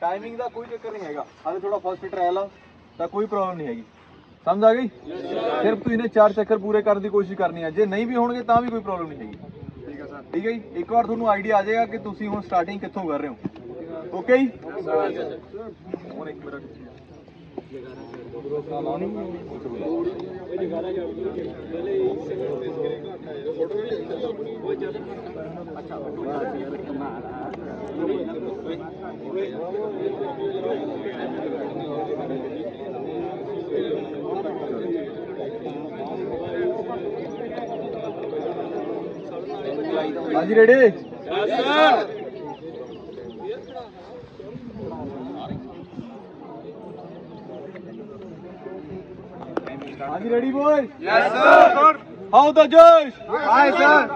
Timing ਦਾ ਕੋਈ ਚੱਕਰ ਨਹੀਂ ਹੈਗਾ। ਹਾਲੇ ਥੋੜਾ ਫਸਟ ਟ੍ਰਾਇਲ ਆ ਤਾਂ ਕੋਈ ਪ੍ਰੋਬਲਮ ਨਹੀਂ ਹੈਗੀ। ਸਮਝ ਆ ਗਈ? ਸਿਰਫ ਤੁਸੀਂ ਨੇ ਚਾਰ ਚੱਕਰ ਪੂਰੇ ਕਰਨ ਦੀ ਕੋਸ਼ਿਸ਼ ਕਰਨੀ ਆ। ਜੇ ਨਹੀਂ ਵੀ ਹੋਣਗੇ ਤਾਂ ਵੀ ਕੋਈ ਪ੍ਰੋਬਲਮ ਨਹੀਂ ਹੈਗੀ। ਠੀਕ ਹੈ ਸਰ। ਠੀਕ ਹੈ ਜੀ? ਇੱਕ ਵਾਰ ਤੁਹਾਨੂੰ ਆਈਡੀਆ ਆ ਜਾਏਗਾ ਕਿ ਤੁਸੀਂ ਹੁਣ ਸਟਾਰਟਿੰਗ ਕਿੱਥੋਂ ਕਰ ਰਹੇ ਹੋ। ਓਕੇ ਜੀ? ਹੁਣ ਇੱਕ ਮਿੰਟ। ਹਾਂਜੀ ਰੈਡੀ ਹਾਂਜੀ ready boy yes sir how the josh high sir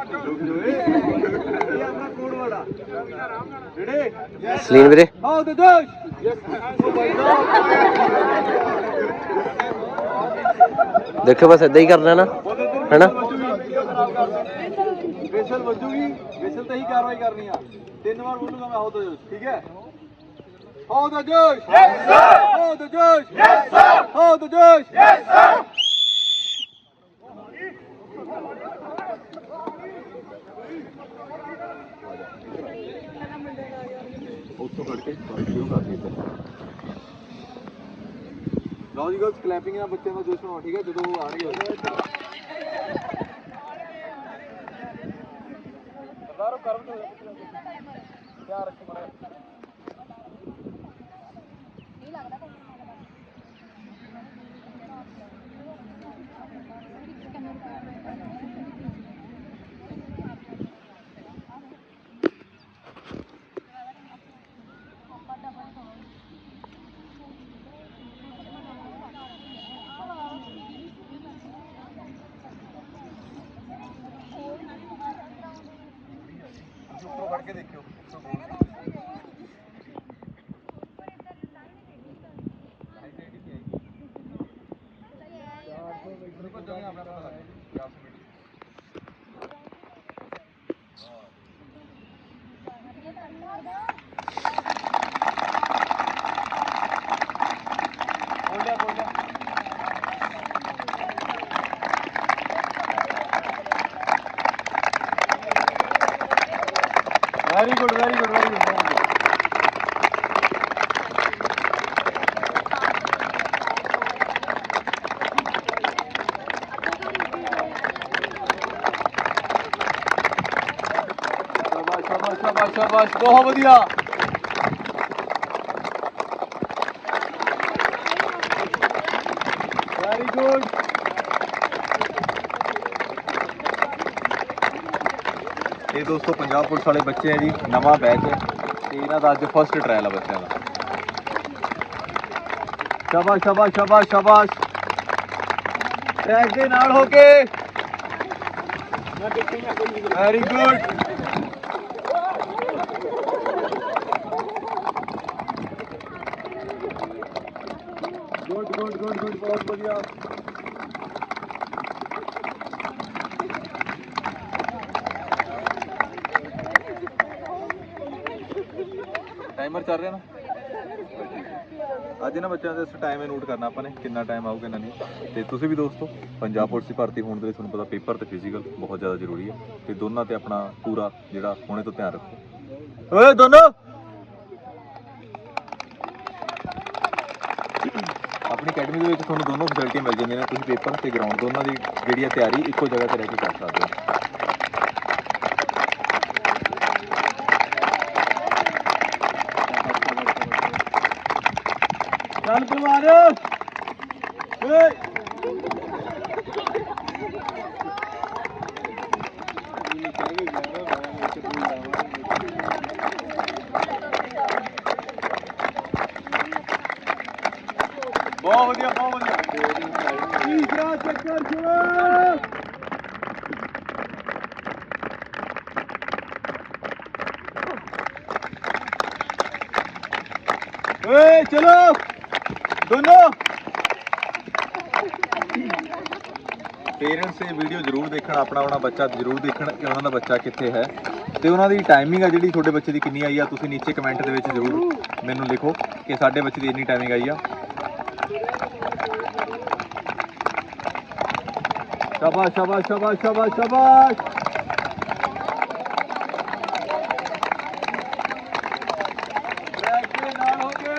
ready ਸਲੀਨ ਵੀਰੇ? ਹਾਊ ਦਾ ਜੋਸ਼ ਦੇਖੋ ਬਸ ਇਦਾਂ ਹੀ ਕਰਨਾ ਨਾ ਹੈਨਾ? ਬੇਸਲ ਵੱਜੂਗੀ। ਬੇਸਲ ਤੇ ਹੀ ਕਾਰਵਾਈ ਕਰਨੀ ਆ। ਤਿੰਨ ਵਾਰ ਬੋਲੂਗਾ ਮੈਂ ਦਾ ਜੋਸ਼ ਠੀਕ ਹੈ? How the josh. Yes sir how the josh. Yes sir how the josh. Yes sir ਉੱਥੋਂ ਕੱਢ ਕੇ ਸ਼ੁਰੂ ਕਰ ਦਿੱਤੇ। ਲਓ ਜੀ ਗਰਲਸ ਕਲੈਪਿੰਗ ਨਾਲ ਬੱਚਿਆਂ ਦਾ ਜੋਸ਼ ਬਣਾਓ ਠੀਕ ਹੈ? ਜਦੋਂ ਉਹ ਆਣਗੇ ਧਿਆਨ ਰੱਖੋ। ਮਾੜਾ ਉੱਪਰੋਂ very good very good very good ਸ਼ਾਬਾਸ਼ ਸ਼ਾਬਾਸ਼ ਸ਼ਾਬਾਸ਼ ਸ਼ਾਬਾਸ਼ ਬਹੁਤ ਵਧੀਆ ਵੈਰੀ ਗੁੱਡ ਇਹ ਦੋਸਤੋ ਪੰਜਾਬ ਪੁਲਿਸ ਵਾਲੇ ਬੱਚੇ ਆ ਜੀ, ਨਵਾਂ ਬੈਚ ਹੈ ਤੇ ਇਹਨਾਂ ਦਾ ਅੱਜ ਫਸਟ ਟ੍ਰਾਇਲ ਆ ਬੱਚਿਆਂ ਦਾ। ਸ਼ਾਬਾਸ਼ ਸ਼ਾਬਾਸ਼ ਸ਼ਾਬਾਸ਼ ਸ਼ਾਬਾਸ਼। ਟਰੈਕ ਦੇ ਨਾਲ ਹੋ ਕੇ। Very good good good good ਬਹੁਤ ਵਧੀਆ। ਟਾਈਮਰ ਚੱਲ ਨਾ? ਅੱਜ ਨਾ ਬੱਚਿਆਂ ਦੇ ਟਾਈਮ ਨੋਟ ਕਰਨਾ ਆਪਾਂ ਨੇ, ਕਿੰਨਾ ਟਾਈਮ ਆਊਗਾ ਕਿੰਨਾ ਨਹੀਂ ਤੇ ਤੁਸੀਂ ਵੀ ਦੋਸਤੋ, ਪੰਜਾਬ ਪੁਲਿਸ ਦੀ ਭਰਤੀ ਹੋਣ ਦੇ ਲਈ ਤੁਹਾਨੂੰ ਪਤਾ ਪੇਪਰ ਤੇ ਫਿਜ਼ੀਕਲ ਬਹੁਤ ਜ਼ਿਆਦਾ ਜ਼ਰੂਰੀ ਹੈ। ਤੇ ਦੋਨਾਂ ਤੇ ਆਪਣਾ ਪੂਰਾ ਜਿਹੜਾ ਹੋਣੇ ਤੋਂ ਧਿਆਨ ਰੱਖੋ। ਓਏ, ਦੋਨੋਂ! ਆਪਣੀ ਅਕੈਡਮੀ ਦੇ ਵਿੱਚ ਤੁਹਾਨੂੰ ਦੋਨੋਂ ਫੈਸਿਲਿਟੀ ਮਿਲ ਜਾਂਦੀਆਂ ਨੇ। ਤੁਸੀਂ ਪੇਪਰ ਤੇ ਗਰਾਊਂਡ ਦੋਨਾਂ ਦੀ ਜਿਹੜੀ ਹੈ ਤਿਆਰੀ ਇੱਕੋ ਜਗ੍ਹਾ ਤੇ ਰਹਿ ਕੇ ਕਰ ਸਕਦੇ ਹੋ। ਚੱਲ ਪਰਿਵਾਰ ਓਏ ਬਹੁਤ ਵਧੀਆ ਬਹੁਤ ਵਧੀਆ ਤੀਸਰਾ ਚੱਕਰ ਸ਼ੁਰੂ ਓਏ ਚਲੋ ਦੋਨੋਂ ਪੇਰੈਂਟਸ ਇਹ ਵੀਡੀਓ ਜ਼ਰੂਰ ਦੇਖਣ, ਆਪਣਾ ਆਪਣਾ ਬੱਚਾ ਜ਼ਰੂਰ ਦੇਖਣ ਕਿ ਉਹਨਾਂ ਦਾ ਬੱਚਾ ਕਿੱਥੇ ਹੈ। ਤੇ ਉਹਨਾਂ ਦੀ ਟਾਈਮਿੰਗ ਆ ਜਿਹੜੀ ਤੁਹਾਡੇ ਬੱਚੇ ਦੀ ਕਿੰਨੀ ਆਈ ਆ, ਤੁਸੀਂ ਨੀਚੇ ਕਮੈਂਟ ਦੇ ਵਿੱਚ ਜ਼ਰੂਰ ਮੈਨੂੰ ਲਿਖੋ ਕਿ ਸਾਡੇ ਬੱਚੇ ਦੀ ਇੰਨੀ ਟਾਈਮਿੰਗ ਆਈ ਆ। ਸ਼ਾਬਾਸ਼ ਸ਼ਾਬਾਸ਼ ਸ਼ਾਬਾਸ਼ ਸ਼ਾਬਾਸ਼ ਸ਼ਾਬਾਸ਼ ਬੈਠ ਕੇ ਨਾਲ ਹੋ ਕੇ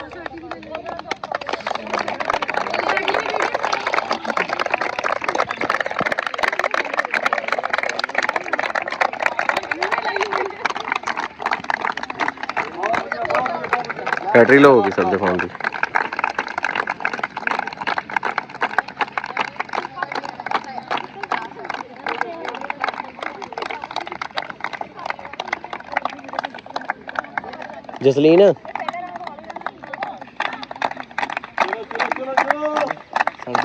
ਬੈਟਰੀ ਲੋ ਹੋ ਗਈ ਸਰ ਦੇ ਫੋਨ ਦੀ। ਜਸਲੀਨ।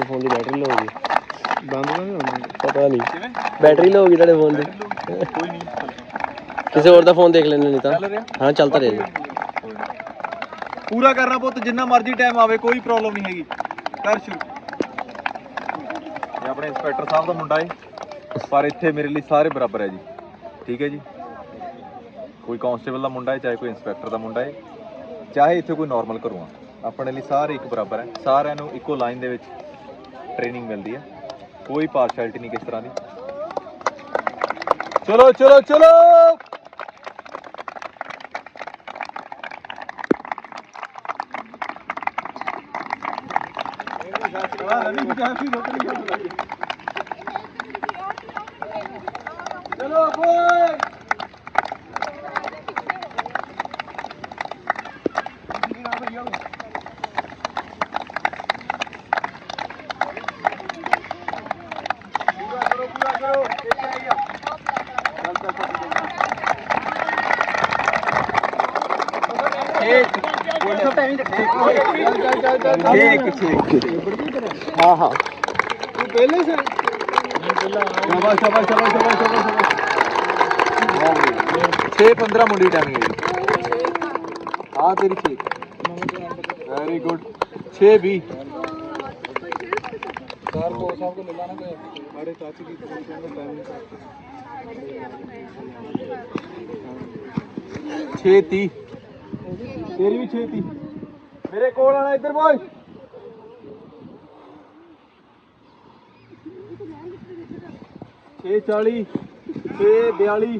ਫੋਨ ਦੀ ਬੈਟਰੀ ਲੋ ਹੋ ਗਈ। ਬੰਦ ਨਹੀਂ ਹੋਣਾ। ਪਤਾ ਨਹੀਂ। ਕਿਵੇਂ? ਬੈਟਰੀ ਲੋ ਹੋ ਗਈ ਤੁਹਾਡੇ ਫੋਨ ਦੀ। ਕੋਈ ਨਹੀਂ। ਕਿਸੇ ਹੋਰ ਦਾ ਫੋਨ ਦੇਖ ਲੈਣੇ ਨਹੀਂ ਤਾਂ। ਚੱਲ ਰਿਹਾ। ਹਾਂ ਚੱਲਦਾ ਰਹੇ ਪੂਰਾ ਕਰਨਾ ਪੁੱਤ, ਜਿੰਨਾ ਮਰਜ਼ੀ ਟਾਈਮ ਆਵੇ, ਕੋਈ ਪ੍ਰੋਬਲਮ ਨਹੀਂ ਹੈਗੀ। ਕਰ ਸ਼ੁਰੂ। ਇਹ ਆਪਣੇ ਇੰਸਪੈਕਟਰ ਸਾਹਿਬ ਦਾ ਮੁੰਡਾ ਏ ਪਰ ਇੱਥੇ ਮੇਰੇ ਲਈ ਸਾਰੇ ਬਰਾਬਰ ਹੈ ਜੀ। ਠੀਕ ਹੈ ਜੀ? ਕੋਈ ਕਾਂਸਟੇਬਲ ਦਾ ਮੁੰਡਾ ਹੈ, ਚਾਹੇ ਕੋਈ ਇੰਸਪੈਕਟਰ ਦਾ ਮੁੰਡਾ ਹੈ। ਚਾਹੇ ਇੱਥੇ ਕੋਈ ਨਾਰਮਲ ਕਰੂਆ ਆਪਣੇ ਲਈ ਸਾਰੇ ਇੱਕ ਬਰਾਬਰ ਹੈ। ਸਾਰਿਆਂ ਨੂੰ ਇੱਕੋ ਲਾਈਨ ਦੇ ਵਿੱਚ ਟ੍ਰੇਨਿੰਗ ਮਿਲਦੀ ਹੈ। ਕੋਈ ਪਾਰਸ਼ੈਲਿਟੀ ਨਹੀਂ ਕਿਸ ਤਰ੍ਹਾਂ ਦੀ। ਚਲੋ ਚਲੋ ਚਲੋ! ਚਲੋ ਬੋਏ ਛੇਕ ਛੇਕ ਹਾਂ हाँ हाँ तू पहले से शाबाश शाबाश शाबाश शाबाश शाबाश छः पंद्रह मुंडी टन गई हाँ तेरी छः वेरी गुड छः भी सर को साहब को मिलाना कोई बड़े चाची की फैमिली छः ती तेरी भी छः ती मेरे कोल आना इधर बॉय 640 642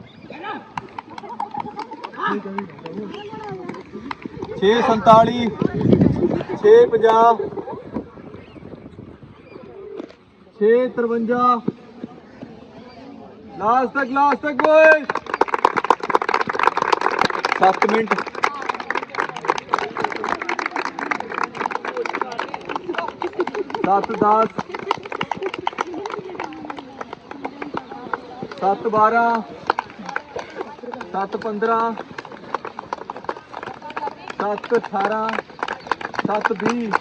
647 650 653 ਲਾਸਟ ਤੱਕ ਲਾਸਟ ਤੱਕ ਬੋਏ 7 ਮਿੰਟ। ਸੱਤ 10 ਸੱਤ ਬਾਰਾਂ, ਸੱਤ ਪੰਦਰਾਂ, ਸੱਤ ਅਠਾਰਾਂ, ਸੱਤ ਵੀਹ,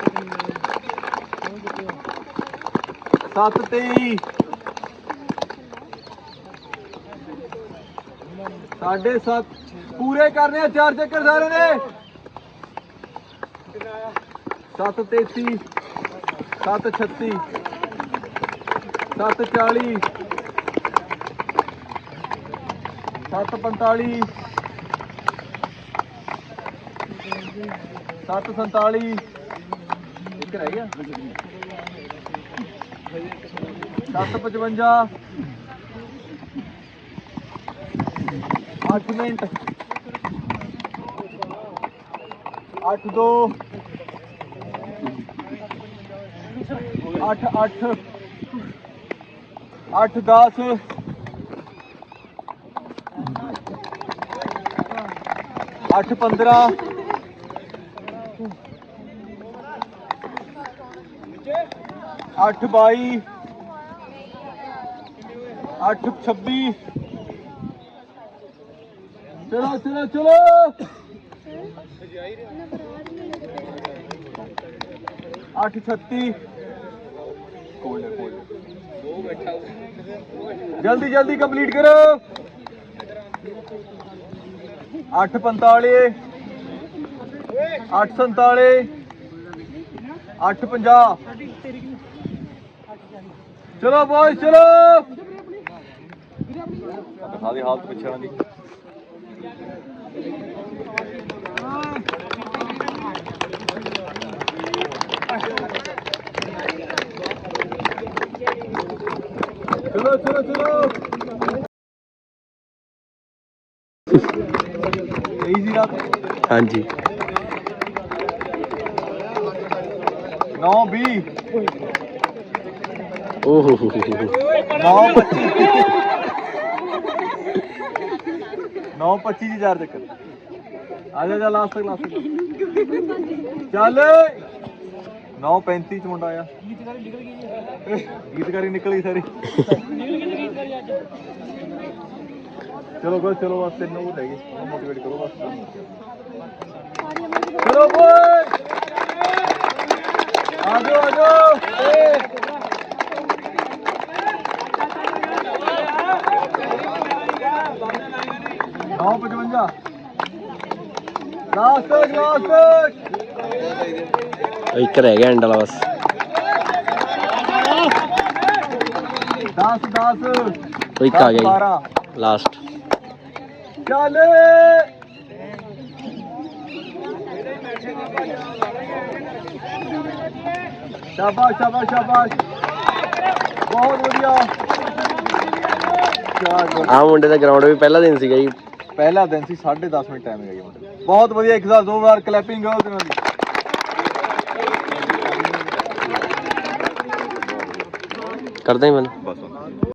ਸੱਤ ਤੇਈ, ਸਾਢੇ ਸੱਤ, ਪੂਰੇ ਕਰਨੇ ਆ ਚਾਰ ਚੱਕਰ ਸਾਰੇ ਨੇ ਸੱਤ ਤੇਤੀ, ਸੱਤ ਛੱਤੀ, ਸੱਤ ਚਾਲੀ ਸੱਤ ਪੰਤਾਲੀ। ਸੱਤ ਸੰਤਾਲੀ। ਇੱਕ ਰਹਿ ਗਿਆ। ਸੱਤ ਪਚਵੰਜਾ। 8 ਮਿੰਟ। 8 2 ਅੱਠ ਅੱਠ। ਅੱਠ 10 ਅੱਠ 15 ਅੱਠ 22 ਅੱਠ 26 ਚਲੋ ਚਲੋ ਚਲੋ ਅੱਠ 36 ਕੋਲ ਹੈ, ਕੋਲ ਹੈ। ਜਲਦੀ ਜਲਦੀ ਕੰਪਲੀਟ ਕਰੋ 845 847 850 ਚਲੋ ਬॉयਜ਼ ਚਲੋ। ਦੇ ਹਾਲਤ ਪਿੱਛੇ ਦੀ ਚਲੋ ਚਲੋ ਚਲੋ। ਈਜ਼ੀ ਰਾਤ? ਹਾਂਜੀ। 9 20 ਓਹ। ਹੋ ਹੋ ਹੋ ਹੋ। 9 25 9 25 ਜੀ ਚਾਰ ਚੱਕਰ। ਆ ਜਾ ਜਾ ਲਾਸਟ ਤੱਕ ਲਾਸਟ ਤੱਕ ਚੱਲ। 9 35 ਚ ਮੁੰਡਾ ਆਇਆ। ਗੀਤਕਾਰੀ ਨਿਕਲ ਗਈ ਸਾਰੀ। ਚਲੋ ਬਸ ਚਲੋ ਬਸ ਤਿੰਨ ਉਹ ਰਹਿ ਗਏ ਮੋਟੀਵੇਟ ਕਰੋ ਬਸ। ਚਲੋ ਬੋਏ ਆ ਜਾਓ ਆ ਜਾਓ। ਏ ਨੌ 55 ਲਾਸਟ ਤੱਕ ਲਾਸਟ ਤੱਕ ਇੱਕ ਰਹਿ ਗਿਆ ਐਂਡ ਵਾਲਾ ਬਸ। 10 10 ਉਹ ਇੱਕ ਆ ਗਿਆ ਲਾਸਟ ਚੱਲ ਸ਼ਾਬਾਸ਼ ਸ਼ਾਬਾਸ਼ ਸ਼ਾਬਾਸ਼। ਬਹੁਤ ਵਧੀਆ। ਆਹ ਮੁੰਡੇ ਦਾ ਗਰਾਊਂਡ ਵੀ ਪਹਿਲਾ ਦਿਨ ਸੀਗਾ ਜੀ। ਪਹਿਲਾ ਦਿਨ ਸੀ 10:30 ਮਿੰਟ ਟਾਈਮ ਹੈਗਾ ਜੀ ਬਹੁਤ ਵਧੀਆ ਇੱਕ ਸਾਲ ਦੋ ਵਾਰ ਕਲੈਪਿੰਗ ਗਰਲਸ ਦੀ ਕਰਦਾ ਹੀ ਮੈਂ ਬਸ।